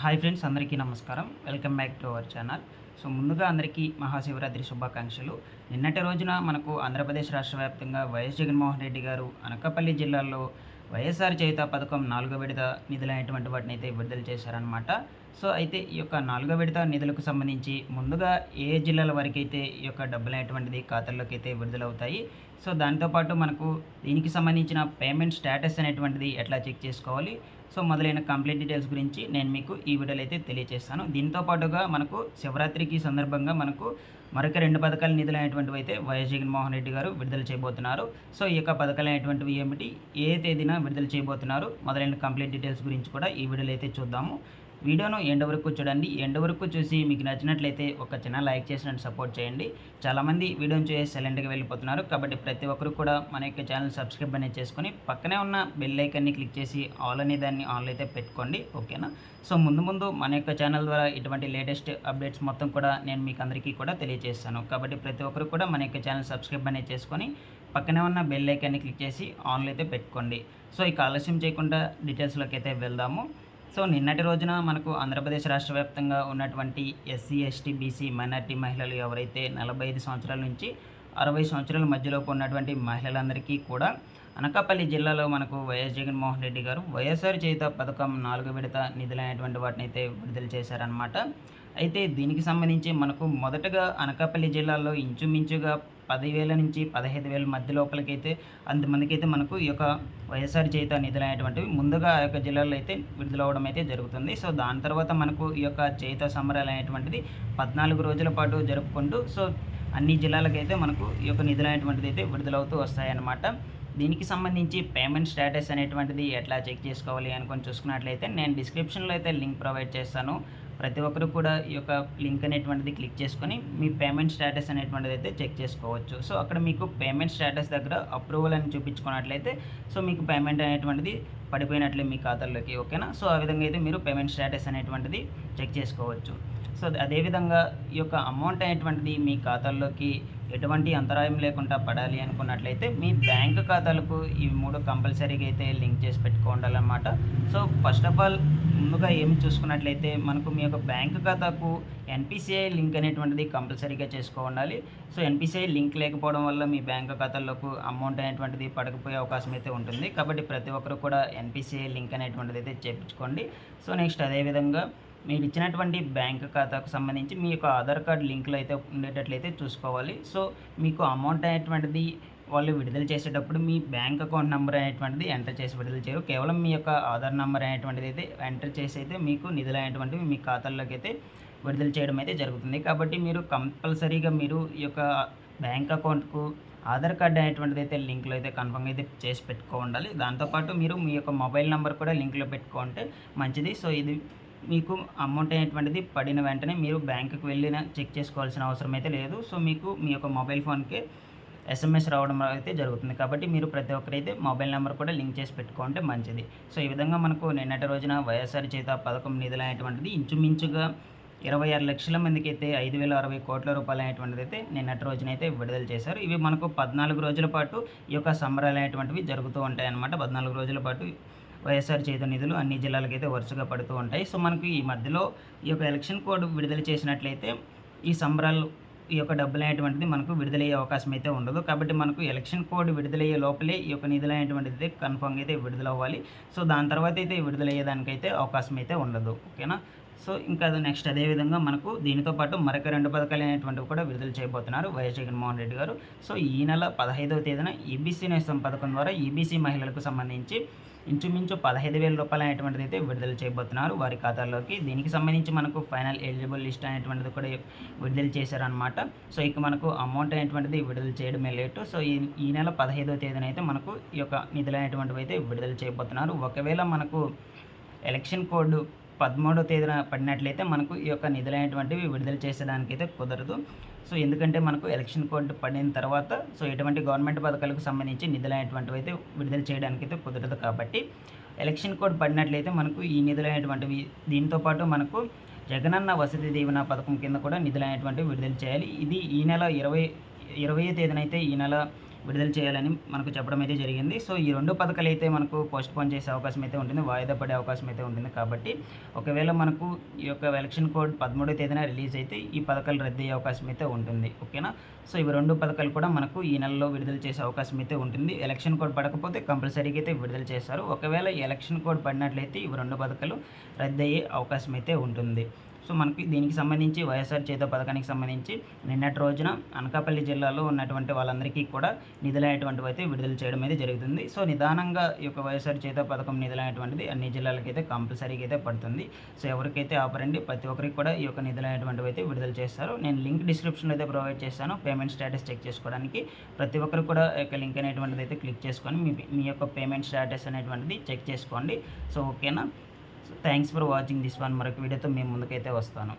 Hi friends అందరికీ నమస్కారం. Welcome back to our channel. So ముందుగా అందరికీ మహాశివరాత్రి శుభాకాంక్షలు. నిన్నటి రోజున మనకు ఆంధ్రప్రదేశ్ రాష్ట్ర వ్యాప్తంగా వైఎస్ జగన్మోహన్ రెడ్డి గారు అనకాపల్లి జిల్లాలో వైఎస్ఆర్ చేయుత పథకం నాలుగో విడత నిధులైనటువంటి వాటిని అయితే విడుదల చేశారనమాట సో అయితే ఈ యొక్క నాలుగో విడత నిధులకు సంబంధించి ముందుగా ఏ జిల్లాల వరకు అయితే ఈ యొక్క డబ్బులు అనేటువంటిది ఖాతాల్లోకి అయితే విడుదలవుతాయి? సో దాంతోపాటు మనకు దీనికి సంబంధించిన పేమెంట్ స్టేటస్ అనేటువంటిది ఎట్లా చెక్ చేసుకోవాలి? సో మొదలైన కంప్లీట్ డీటెయిల్స్ గురించి నేను మీకు ఈ వీడియోలో అయితే తెలియజేస్తాను దీంతో పాటుగా మనకు శివరాత్రికి సందర్భంగా మనకు మరొక రెండు పథకాల నిధులు అనేటువంటివి అయితే వైఎస్ జగన్మోహన్ రెడ్డి గారు విడుదల చేయబోతున్నారు. సో ఈ యొక్క పథకాలు అనేటువంటివి ఏమిటి? ఏ తేదీన విడుదల చేయబోతున్నారు? మొదలైన కంప్లీట్ డీటెయిల్స్ గురించి కూడా ఈ వీడియోలో అయితే చూద్దాము. వీడియోను ఎండ్ వరకు చూడండి. ఎండ్ వరకు చూసి మీకు నచ్చినట్లయితే ఒక చిన్న లైక్ చేసినట్టు సపోర్ట్ చేయండి. చాలామంది వీడియోని చూసి సైలెంట్గా వెళ్ళిపోతున్నారు. కాబట్టి ప్రతి ఒక్కరు కూడా మన యొక్క ఛానల్ సబ్స్క్రైబ్ అనేది చేసుకొని పక్కనే ఉన్న బెల్ ఐకన్ని క్లిక్ చేసి ఆల్ అనే దాన్ని ఆన్లో అయితే పెట్టుకోండి. ఓకేనా సో ముందు ముందు మన యొక్క ఛానల్ ద్వారా ఇటువంటి లేటెస్ట్ అప్డేట్స్ మొత్తం కూడా నేను మీకు అందరికీ కూడా తెలియజేస్తాను. కాబట్టి ప్రతి ఒక్కరు కూడా మన యొక్క ఛానల్ సబ్స్క్రైబ్ అనేది చేసుకొని పక్కనే ఉన్న బెల్ ఐకాన్ని క్లిక్ చేసి ఆన్లో అయితే పెట్టుకోండి. సో ఇక ఆలస్యం చేయకుండా డీటెయిల్స్లోకి అయితే వెళ్దాము. సో నిన్నటి రోజున మనకు ఆంధ్రప్రదేశ్ రాష్ట్ర వ్యాప్తంగా ఉన్నటువంటి ఎస్సీ ఎస్టీ బీసీ మైనార్టీ మహిళలు ఎవరైతే నలభై ఐదు సంవత్సరాల నుంచి అరవై సంవత్సరాల మధ్యలోపు ఉన్నటువంటి మహిళలందరికీ కూడా అనకాపల్లి జిల్లాలో మనకు వైఎస్ జగన్మోహన్ రెడ్డి గారు వైఎస్ఆర్ చేత పథకం నాలుగు విడత నిధులైనటువంటి వాటిని అయితే విడుదల చేశారనమాట అయితే దీనికి సంబంధించి మనకు మొదటగా అనకాపల్లి జిల్లాలో ఇంచుమించుగా పదివేల నుంచి పదహైదు వేల మధ్య లోపలికైతే అంతమందికి అయితే మనకు ఈ యొక్క వైఎస్ఆర్ చేత నిధులు అనేటువంటివి ముందుగా ఆ యొక్క జిల్లాలో అయితే విడుదలవడం అయితే జరుగుతుంది. సో దాని తర్వాత మనకు ఈ యొక్క చేత సంబరాలు అనేటువంటిది పద్నాలుగు రోజుల పాటు జరుపుకుంటూ సో అన్ని జిల్లాలకైతే మనకు ఈ యొక్క నిధులు అనేటువంటిది అయితే విడుదలవుతూ వస్తాయన్నమాట. దీనికి సంబంధించి పేమెంట్ స్టేటస్ అనేటువంటిది ఎట్లా చెక్ చేసుకోవాలి అనుకొని చూసుకున్నట్లయితే నేను డిస్క్రిప్షన్లో అయితే లింక్ ప్రొవైడ్ చేస్తాను. ప్రతి ఒక్కరు కూడా ఈ యొక్క లింక్ అనేటువంటిది క్లిక్ చేసుకొని మీ పేమెంట్ స్టేటస్ అనేటువంటిది అయితే చెక్ చేసుకోవచ్చు. సో అక్కడ మీకు పేమెంట్ స్టేటస్ దగ్గర అప్రూవల్ అని చూపించుకున్నట్లయితే సో మీకు పేమెంట్ అనేటువంటిది పడిపోయినట్లే మీ ఖాతాల్లోకి ఓకేనా? సో ఆ విధంగా అయితే మీరు పేమెంట్ స్టేటస్ అనేటువంటిది చెక్ చేసుకోవచ్చు. సో అదేవిధంగా ఈ యొక్క అమౌంట్ అనేటువంటిది మీ ఖాతాల్లోకి ఎటువంటి అంతరాయం లేకుండా పడాలి అనుకున్నట్లయితే మీ బ్యాంక్ ఖాతాలకు ఈ మూడు కంపల్సరీగా అయితే లింక్ చేసి పెట్టుకోవాలన్నమాట సో ఫస్ట్ ఆఫ్ ఆల్ ముందుగా ఏమి చూసుకున్నట్లయితే మనకు మీ యొక్క బ్యాంక్ ఖాతాకు ఎన్పిసిఐ లింక్ అనేటువంటిది కంపల్సరీగా చేసుకో ఉండాలి. సో ఎన్పిసిఐ లింక్ లేకపోవడం వల్ల మీ బ్యాంక్ ఖాతాల్లోకి అమౌంట్ అనేటువంటిది పడకపోయే అవకాశం అయితే ఉంటుంది. కాబట్టి ప్రతి ఒక్కరు కూడా ఎన్పిసిఐ లింక్ అనేటువంటిది అయితే చేయించుకోండి సో నెక్స్ట్ అదేవిధంగా మీరు ఇచ్చినటువంటి బ్యాంక్ ఖాతాకు సంబంధించి మీ యొక్క ఆధార్ కార్డ్ లింకులు అయితే ఉండేటట్లయితే చూసుకోవాలి. సో మీకు అమౌంట్ అనేటువంటిది వాళ్ళు విడుదల చేసేటప్పుడు మీ బ్యాంక్ అకౌంట్ నెంబర్ అనేటువంటిది ఎంటర్ చేసి విడుదల చేయరు. కేవలం మీ యొక్క ఆధార్ నెంబర్ అనేటువంటిది అయితే ఎంటర్ చేసి అయితే మీకు నిధులు అనేటువంటివి మీ ఖాతాల్లోకి అయితే విడుదల చేయడం అయితే జరుగుతుంది. కాబట్టి మీరు కంపల్సరీగా మీరు ఈ యొక్క బ్యాంక్ అకౌంట్కు ఆధార్ కార్డ్ అనేటువంటిది అయితే లింక్లో అయితే కన్ఫర్మ్ అయితే చేసి పెట్టుకో ఉండాలి. దాంతోపాటు మీరు మీ యొక్క మొబైల్ నెంబర్ కూడా లింక్లో పెట్టుకుంటే మంచిది. సో ఇది మీకు అమౌంట్ అనేటువంటిది పడిన వెంటనే మీరు బ్యాంకుకి వెళ్ళిన చెక్ చేసుకోవాల్సిన అవసరం అయితే లేదు. సో మీకు మీ యొక్క మొబైల్ ఫోన్కి ఎస్ఎంఎస్ రావడం అయితే జరుగుతుంది. కాబట్టి మీరు ప్రతి ఒక్కరైతే మొబైల్ నెంబర్ కూడా లింక్ చేసి పెట్టుకుంటే మంచిది. సో ఈ విధంగా మనకు నిన్నటి రోజున వైఎస్ఆర్ చేత పథకం నిధులు అనేటువంటిది ఇంచుమించుగా ఇరవై ఆరు లక్షల మందికి అయితే ఐదు వేల అరవై కోట్ల రూపాయలు అనేటువంటిది అయితే నిన్నటి రోజున అయితే విడుదల చేశారు. ఇవి మనకు పద్నాలుగు రోజుల పాటు ఈ యొక్క సంబరాలు అనేటువంటివి జరుగుతూ ఉంటాయి అన్నమాట. పద్నాలుగు రోజుల పాటు వైఎస్ఆర్ చేత నిధులు అన్ని జిల్లాలకు అయితే వరుసగా పడుతూ ఉంటాయి. సో మనకు ఈ మధ్యలో ఈ యొక్క ఎలక్షన్ కోడ్ విడుదల చేసినట్లయితే ఈ సంబరాలు ఈ యొక్క డబ్బులు అనేటువంటిది మనకు విడుదలయ్యే అవకాశం అయితే ఉండదు. కాబట్టి మనకు ఎలక్షన్ కోడ్ విడుదలయ్యే లోపలే ఈ యొక్క నిధులు అనేటువంటిది అయితే కన్ఫామ్గా అయితే విడుదలవ్వాలి. సో దాని తర్వాత అయితే విడుదలయ్యేదానికైతే అవకాశం అయితే ఉండదు. ఓకేనా? సో ఇంకా నెక్స్ట్ అదేవిధంగా మనకు దీనితో పాటు మరొక రెండు పథకాలు అనేటువంటివి కూడా విడుదల చేయబోతున్నారు వైఎస్ జగన్మోహన్ రెడ్డి గారు. సో ఈ నెల పదహైదవ తేదీన ఈబీసీ నేస్తం పథకం ద్వారా ఈబీసీ మహిళలకు సంబంధించి ఇంచుమించు పదహైదు వేల రూపాయలు అనేటువంటిది అయితే విడుదల చేయబోతున్నారు. వారి ఖాతాల్లోకి దీనికి సంబంధించి మనకు ఫైనల్ ఎలిజిబుల్ లిస్ట్ అనేటువంటిది కూడా విడుదల చేశారనమాట సో ఇక మనకు అమౌంట్ అనేటువంటిది విడుదల చేయడమే లేటు. సో ఈ ఈ నెల పదహైదవ తేదీన అయితే మనకు ఈ యొక్క నిధులైనటువంటివి అయితే విడుదల చేయబోతున్నారు. ఒకవేళ మనకు ఎలక్షన్ కోడ్ పదమూడవ తేదీన పడినట్లయితే మనకు ఈ యొక్క నిధులైనటువంటివి విడుదల విడుదల చేసేదానికైతే కుదరదు. సో ఎందుకంటే మనకు ఎలక్షన్ కోడ్ పడిన తర్వాత సో ఎటువంటి గవర్నమెంట్ పథకాలకు సంబంధించి నిధులైనటువంటివి అయితే విడుదల చేయడానికి అయితే కుదరదు కాబట్టి ఎలక్షన్ కోడ్ పడినట్లయితే మనకు ఈ నిధులైనటువంటివి దీంతో పాటు మనకు జగనన్న వసతి దీవెన పథకం కింద కూడా నిధులు అనేటువంటివి విడుదల చేయాలి. ఇది ఈ నెల ఇరవై ఇరవై తేదీన అయితే ఈ నెల విడుదల చేయాలని మనకు చెప్పడం అయితే జరిగింది. సో ఈ రెండు పథకాలు అయితే మనకు పోస్ట్ పోన్ చేసే అవకాశం అయితే ఉంటుంది. వాయిదా పడే అవకాశం అయితే ఉంటుంది కాబట్టి ఒకవేళ మనకు ఈ యొక్క ఎలక్షన్ కోడ్ పదమూడో తేదీన రిలీజ్ అయితే ఈ పథకాలు రద్దు అయ్యే అవకాశం అయితే ఉంటుంది. ఓకేనా సో ఇవి రెండు పథకాలు కూడా మనకు ఈ నెలలో విడుదల చేసే అవకాశం అయితే ఉంటుంది. ఎలక్షన్ కోడ్ పడకపోతే కంపల్సరీగా అయితే విడుదల చేస్తారు. ఒకవేళ ఎలక్షన్ కోడ్ పడినట్లయితే ఇవి రెండు పథకాలు రద్దు అయ్యే అవకాశం అయితే ఉంటుంది. సో మనకి దీనికి సంబంధించి వైఎస్ఆర్ చేత పథకానికి సంబంధించి నిన్నటి రోజున అనకాపల్లి జిల్లాలో ఉన్నటువంటి వాళ్ళందరికీ కూడా నిధులైనటువంటివి అయితే విడుదల చేయడం అయితే జరుగుతుంది. సో నిదానంగా ఈ యొక్క వైఎస్ఆర్ చేత పథకం నిధులైనటువంటిది అన్ని జిల్లాలకైతే కంపల్సరీగా అయితే పడుతుంది. సో ఎవరికైతే ఆపరండి ప్రతి ఒక్కరికి కూడా ఈ యొక్క నిధులైనటువంటివి అయితే విడుదల చేస్తారు. నేను లింక్ డిస్క్రిప్షన్లో అయితే ప్రొవైడ్ చేస్తాను. పేమెంట్ స్టేటస్ చెక్ చేసుకోవడానికి ప్రతి ఒక్కరు కూడా యొక్క లింక్ అనేటువంటిది అయితే క్లిక్ చేసుకొని మీ మీ యొక్క పేమెంట్ స్టేటస్ అనేటువంటిది చెక్ చేసుకోండి. సో ఓకేనా? Thanks for watching this one మరొక వీడియోతో మేము ముందుకైతే వస్తాను.